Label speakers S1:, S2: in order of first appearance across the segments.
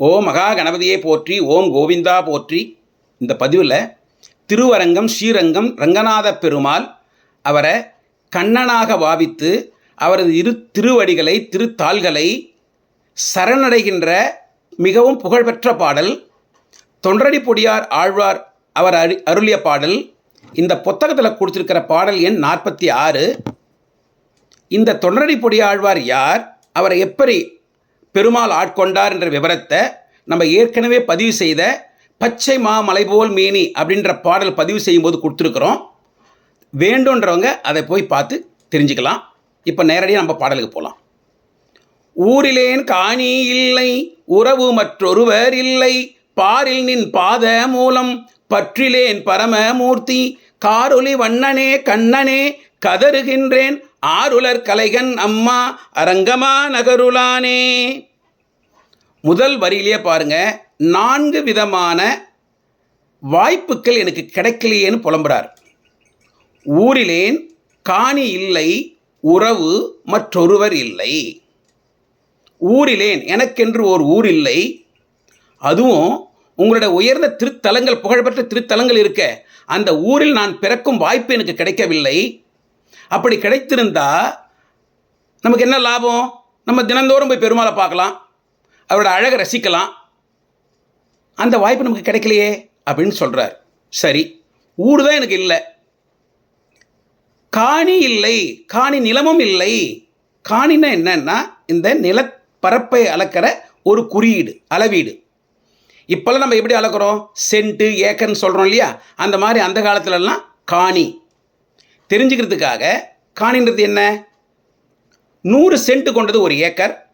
S1: ஓ மகா கணபதியை போற்றி ஓம் கோவிந்தா போற்றி. இந்த பதிவில் திருவரங்கம் ஸ்ரீரங்கம் ரங்கநாத பெருமாள் அவரை கண்ணனாக பாவித்து அவரது இரு திருவடிகளை திருத்தாள்களை சரணடைகின்ற மிகவும் புகழ்பெற்ற பாடல் தொண்டரடி பொடியார் ஆழ்வார் அவர் அரு அருளிய பாடல் இந்த புத்தகத்தில் கொடுத்துருக்கிற பாடல் எண் நாற்பத்தி ஆறு. இந்த தொண்டரடி பொடியாழ்வார் யார் அவரை எப்படி பெருமாள் ஆட்கொண்டார் என்ற விவரத்தை நம்ம ஏற்கனவே பதிவு செய்த பச்சை மாமலை போல் மேனி அப்படின்ற பாடல் பதிவு செய்யும்போது கொடுத்துருக்குறோம். வேண்டுன்றவங்க அதை போய் பார்த்து தெரிஞ்சுக்கலாம். இப்போ நேரடியாக நம்ம பாடலுக்கு போகலாம் ஊரிலேன் காணி இல்லை உறவு மற்றொருவர் இல்லை பாரில் நின் பாத மூலம் பற்றிலேன் பரமமூர்த்தி காரொலி வண்ணனே கண்ணனே கதறுகின்றேன் ஆருலர் கலைகன் அம்மா அரங்கமா நகருளானே. முதல் வரியிலேயே பாருங்க நான்கு விதமான வாய்ப்புகள் எனக்கு கிடைக்கலையேன்னு புலம்புறார். ஊரிலேன் காணி இல்லை உறவு மற்றொருவர் இல்லை. ஊரிலேன் எனக்கென்று ஒரு ஊர் இல்லை. அதுவும் உங்களுடைய உயர்ந்த திருத்தலங்கள் புகழ்பெற்ற திருத்தலங்கள் இருக்க அந்த ஊரில் நான் பிறக்கும் வாய்ப்பு எனக்கு கிடைக்கவில்லை. அப்படி கிடைத்திருந்தா நமக்கு என்ன லாபம்? நம்ம தினந்தோறும் போய் பெருமாளை பார்க்கலாம் அவரோட அழகை ரசிக்கலாம். அந்த வாய்ப்பு நமக்கு கிடைக்கலையே அப்படின்னு சொல்கிறார் சரி ஊர் தான் எனக்கு இல்லை. காணி இல்லை காணி நிலமும் இல்லை. காணின்னா என்னன்னா இந்த நிலப்பரப்பை அளக்கிற ஒரு குறியீடு அளவீடு. இப்போல்லாம் நம்ம எப்படி அளக்குறோம்? சென்ட்டு ஏக்கர்னு சொல்கிறோம் இல்லையா? அந்த மாதிரி அந்த காலத்துலலாம் காணி. தெரிஞ்சுக்கிறதுக்காக காணின்றது என்ன? நூறு சென்ட் கொண்டது ஒரு ஏக்கர்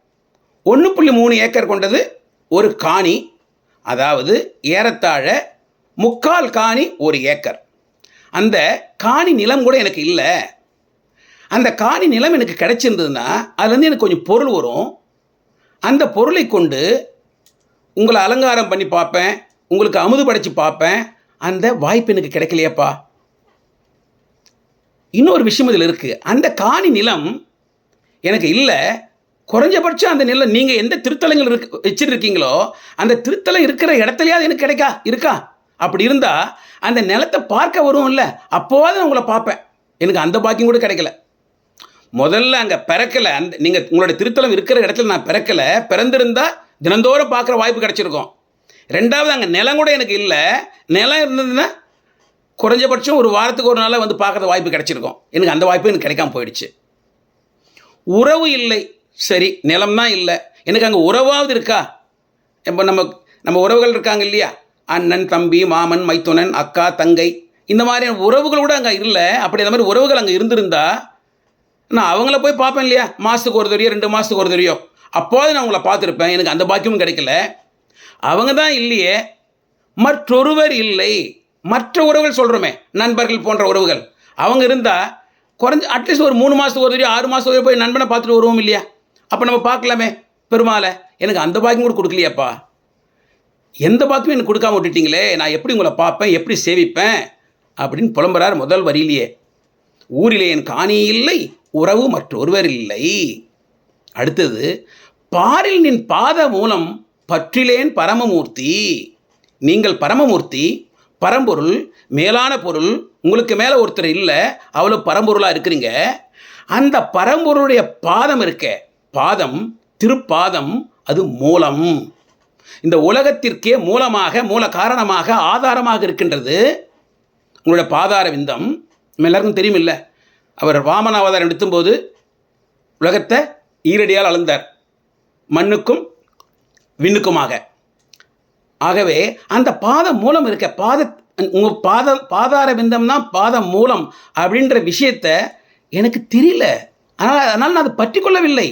S1: ஒன்று புள்ளி மூணு ஏக்கர் கொண்டது ஒரு காணி அதாவது ஏறத்தாழ முக்கால் காணி ஒரு ஏக்கர். அந்த காணி நிலம் கூட எனக்கு இல்லை. அந்த காணி நிலம் எனக்கு கிடைச்சிருந்ததுன்னா அதுலேருந்து எனக்கு கொஞ்சம் பொருள் வரும். அந்த பொருளை கொண்டு உங்களை அலங்காரம் பண்ணி பார்ப்பேன் உங்களுக்கு அமுது படைச்சு பார்ப்பேன். அந்த வாய்ப்பு எனக்கு கிடைக்கலையேப்பா. இன்னொரு விஷயம் இதில் இருக்குது அந்த காணி நிலம் எனக்கு இல்லை. குறைஞ்சபட்சம் அந்த நிலம் நீங்கள் எந்த திருத்தலங்கள் இருக்கு வச்சுருக்கீங்களோ அந்த திருத்தலம் இருக்கிற இடத்துலையாவது எனக்கு கிடைக்கா இருக்கா? அப்படி இருந்தால் அந்த நிலத்தை பார்க்க வரும் இல்லை. அப்போவாது நான் உங்களை பார்ப்பேன். எனக்கு அந்த பாக்கியம் கூட கிடைக்கல. முதல்ல அங்கே பிறக்கலை. அந்த நீங்கள் உங்களுடைய திருத்தலம் இருக்கிற இடத்துல நான் பிறக்கலை. பிறந்திருந்தால் தினந்தோறும் பார்க்குற வாய்ப்பு கிடச்சிருக்கும். ரெண்டாவது அங்கே நிலம் கூட எனக்கு இல்லை. நிலம் இருந்ததுன்னா குறைஞ்சபட்சம் ஒரு வாரத்துக்கு ஒரு நாளாக வந்து பார்க்குற வாய்ப்பு கிடைச்சிருக்கும். எனக்கு அந்த வாய்ப்பு எனக்கு கிடைக்காம போயிடுச்சு. உறவு இல்லை. சரி நிலம் தான் இல்லை. எனக்கு அங்கே உறவாவது இருக்கா? இப்போ நம்ம நம்ம உறவுகள் இருக்காங்க இல்லையா? அண்ணன் தம்பி மாமன் மைத்துனன் அக்கா தங்கை. இந்த மாதிரியான உறவுகள் கூட அங்கே இல்லை. அப்படி அந்த மாதிரி உறவுகள் அங்கே இருந்திருந்தா நான் அவங்கள போய் பார்ப்பேன் இல்லையா? மாதத்துக்கு ஒரு தடவையோ ரெண்டு மாதத்துக்கு ஒரு தடவையோ. அப்போது நான் அவங்கள பார்த்துருப்பேன். எனக்கு அந்த பாக்கியமும் கிடைக்கல. அவங்க தான் இல்லையே. மற்றொருவர் இல்லை. மற்ற உறவுகள் சொல்கிறோமே நண்பர்கள் போன்ற உறவுகள். அவங்க இருந்தால் குறைஞ்ச அட்லீஸ்ட் ஒரு மூணு மாதத்துக்கு ஒரு தடவை ஆறு மாதத்துக்கு ஒரு போய் நண்பனை பார்த்துட்டு வருவோம் இல்லையா? அப்போ நம்ம பார்க்கலாமே பெருமாளை. எனக்கு அந்த பாக்கியம் கூட கொடுக்கலையாப்பா. எந்த பாக்கியம் எனக்கு கொடுக்காம விட்டுட்டீங்களே நான் எப்படி உங்களை பார்ப்பேன் எப்படி சேவிப்பேன் அப்படின்னு புலம்புறார் முதல் வரியிலேயே. ஊரிலே என் காணி இல்லை உறவு மற்றொருவர் இல்லை. அடுத்தது பாரில் நின் பாத மூலம் பற்றிலேன் பரமமூர்த்தி நீங்கள் பரமமூர்த்தி பரம்பொருள் மேலான பொருள் உங்களுக்கு மேலே ஒருத்தர் இல்லை அவ்வளோ பரம்பொருளாக இருக்கிறீங்க. அந்த பரம்பொருளுடைய பாதம் இருக்க. பாதம் திருப்பாதம் அது மூலம். இந்த உலகத்திற்கே மூலமாக மூல காரணமாக ஆதாரமாக இருக்கின்றது உங்களுடைய பாதார விந்தம். நம்ம எல்லாருக்கும் தெரியும் இல்லை அவர் வாமன அவதாரம் எடுத்தும்போது உலகத்தை ஈரடியால் அளந்தார். மண்ணுக்கும் விண்ணுக்குமாக. ஆகவே அந்த பாதம் மூலம் இருக்க பாத உங்கள் பாத பாதார பிந்தம் தான் பாதம் மூலம் அப்படின்ற விஷயத்த எனக்கு தெரியல. அதனால் அதனால் நான் அதை பற்றி கொள்ளவில்லை.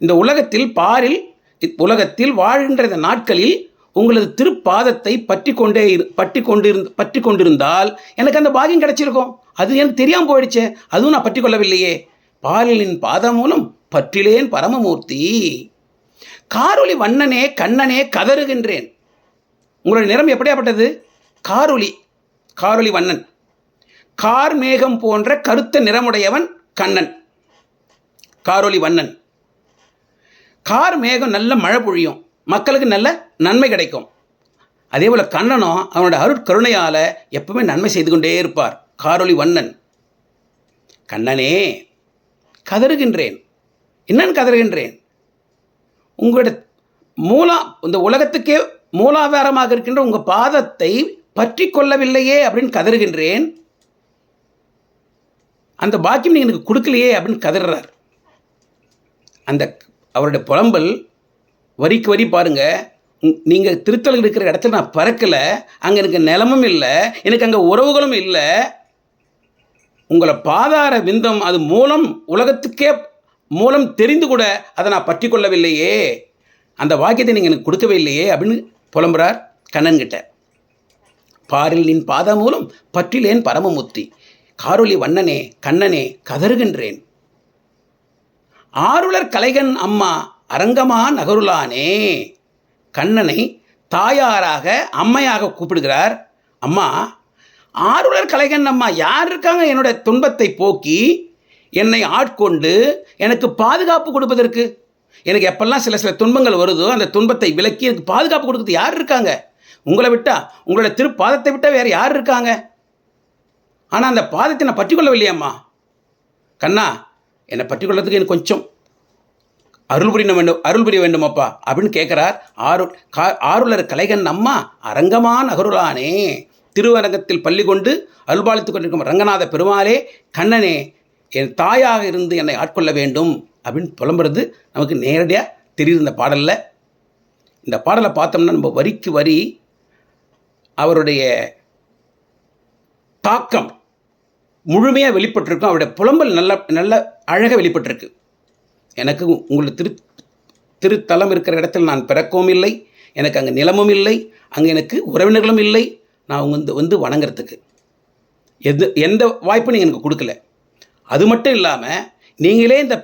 S1: இந்த உலகத்தில் பாரில் உலகத்தில் வாழ்கின்ற இந்த நாட்களில் உங்களது திருப்பாதத்தை பற்றி கொண்டே இரு பற்றி கொண்டிருந்த பற்றி கொண்டிருந்தால் எனக்கு அந்த பாகியம் கிடைச்சிருக்கும். அது எனக்கு தெரியாமல் போயிடுச்சே. அதுவும் நான் பற்றி கொள்ளவில்லையே. பாதம் மூலம் பற்றிலேன் பரமமூர்த்தி. காரொளி வண்ணனே கண்ணனே கதறுகின்றேன். உங்களுடைய நிறம் எப்படியாப்பட்டது? காரொளி காரொளி வண்ணன். கார் மேகம் போன்ற கருத்த நிறமுடையவன் கண்ணன். காரொளி வண்ணன். கார் மேகம் நல்ல மழை பொழியும். மக்களுக்கு நல்ல நன்மை கிடைக்கும். அதே போல் கண்ணனும் அவனோட அருட்கருணையால் எப்பவுமே நன்மை செய்து கொண்டே இருப்பார். காரொளி வண்ணன். கண்ணனே கதறுகின்றேன். என்னன்னு கதறுகின்றேன்? உங்களோட மூலா இந்த உலகத்துக்கே மூலாதாரமாக இருக்கின்ற உங்கள் பாதத்தை பற்றி கொள்ளவில்லையே அப்படின்னு கதறுகின்றேன். அந்த பாக்கியம் நீங்கள் எனக்கு கொடுக்கலையே அப்படின்னு கதறார். அந்த அவருடைய புலம்பல் வரிக்கு வரி பாருங்கள் நீங்கள் திருத்தல் இருக்கிற இடத்துல நான் பறக்கலை. அங்கே எனக்கு நிலமும் இல்லை. எனக்கு அங்கே உறவுகளும் இல்லை. உங்களை பாதார விந்தம் அது மூலம் உலகத்துக்கே மூலம் தெரிந்து கூட அதை நான் பற்றி கொள்ளவில்லையே. அந்த வாக்கியத்தை நீங்கள் எனக்கு கொடுக்கவே இல்லையே அப்படின்னு புலம்புறார் கண்ணன்கிட்ட. பாரில் நின் பாத மூலம் பற்றிலேன் பரமமுத்தி காரொலி வண்ணனே கண்ணனே கதறுகின்றேன். ஆருளர் கலைகன் அம்மா அரங்கமா நகருளானே. கண்ணனை தாயாராக அம்மையாக கூப்பிடுகிறார். அம்மா ஆருளர் கலைகன் அம்மா யார் இருக்காங்க என்னோட துன்பத்தை போக்கி என்னை ஆட்கொண்டு எனக்கு பாதுகாப்பு கொடுப்பதற்கு. எனக்கு எப்பெல்லாம் சில சில துன்பங்கள் வருதோ அந்த துன்பத்தை விலக்கி எனக்கு பாதுகாப்பு கொடுக்குறது யார் இருக்காங்க? உங்களை விட்டா உங்களோட திருப்பாதத்தை விட்டால் வேறு யார் இருக்காங்க? ஆனால் அந்த பாதத்தை நான் பற்றிக்கொள்ளவில்லையம்மா. கண்ணா என்னை பற்றிக்கொள்றதுக்கு எனக்கு கொஞ்சம் அருள் புரிய வேண்டும் அருள் புரிய வேண்டுமப்பா அப்படின்னு கேட்குறார் ஆரு கா ஆருளர் கலைகன் அம்மா அரங்கமா நகருளானே. திருவரங்கத்தில் பள்ளி கொண்டு அருள்பாலித்துக் கொண்டிருக்கும் ரங்கநாத பெருமாளே கண்ணனே என் தாயாக இருந்து என்னை ஆட்கொள்ள வேண்டும் அப்படின்னு புலம்புறது நமக்கு நேரடியாக தெரியுது இந்த பாடலில். இந்த பாடலை பார்த்தோம்னா நம்ம வரிக்கு வரி அவருடைய தாக்கம் முழுமையாக வெளிப்பட்டிருக்கும். அவருடைய புலம்பல் நல்ல நல்ல அழகாக வெளிப்பட்டிருக்கு. எனக்கு உங்களுடைய திரு திருத்தலம் இருக்கிற இடத்தில் நான் பிறக்கவும் இல்லை. எனக்கு அங்கே நிலமும் இல்லை. அங்கே எனக்கு உறவினர்களும் இல்லை. நான் வந்து வந்து வணங்குறதுக்கு. எது எந்த வாய்ப்பும் நீங்கள் எனக்கு கொடுக்கல. அது மட்டும் இல்லாமல் நீங்களே இந்த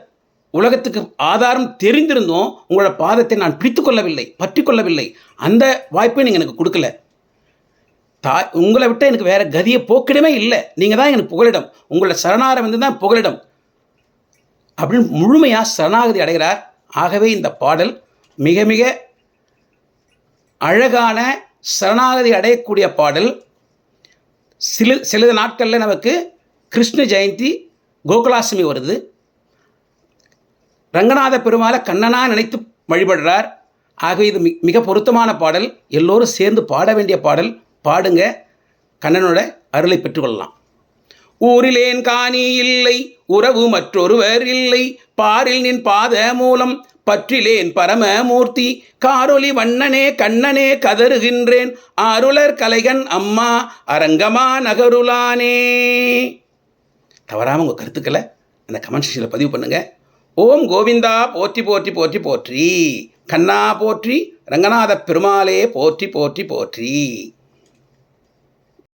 S1: உலகத்துக்கு ஆதாரம் தெரிந்திருந்தும் உங்களோட பாதத்தை நான் பிடித்து கொள்ளவில்லை பற்றி கொள்ளவில்லை. அந்த வாய்ப்பை நீங்கள் எனக்கு கொடுக்கல. தாய் உங்களை விட்ட எனக்கு வேறு கதியை போக்கிடமே இல்லை. நீங்கள் தான் எனக்கு புகலிடம். உங்களோட சரணாரம் வந்து தான் புகலிடம். அப்படின்னு முழுமையாக சரணாகதி அடைகிறார். ஆகவே இந்த பாடல் மிக மிக அழகான சரணாகதி அடையக்கூடிய பாடல். சில சில நாட்களில் நமக்கு கிருஷ்ண ஜெயந்தி கோகுலாஷ்டமி வருது. ரங்கநாத பெருமாளை கண்ணனா நினைத்து வழிபடுறார். ஆகவே இது மி- மிக பொருத்தமான பாடல். எல்லோரும் சேர்ந்து பாட வேண்டிய பாடல். பாடுங்க. கண்ணனோட அருளை பெற்றுக்கொள்ளலாம். ஊரிலேன் காணி இல்லை உறவு மற்றொருவர் இல்லை. பாரில் நின் பாத மூலம் பற்றிலேன் பரமமூர்த்தி. காரொலி வண்ணனே கண்ணனே கதறுகின்றேன். ஆருளர் கலைகன் அம்மா அரங்கமா நகருளானே. தவறாமல் உங்கள் கருத்துக்களை அந்த கமெண்ட் செக்ஷனில் பதிவு பண்ணுங்கள் ஓம் கோவிந்தா போற்றி போற்றி போற்றி போற்றி. கண்ணா போற்றி ரங்கநாத பெருமாளே போற்றி போற்றி போற்றி.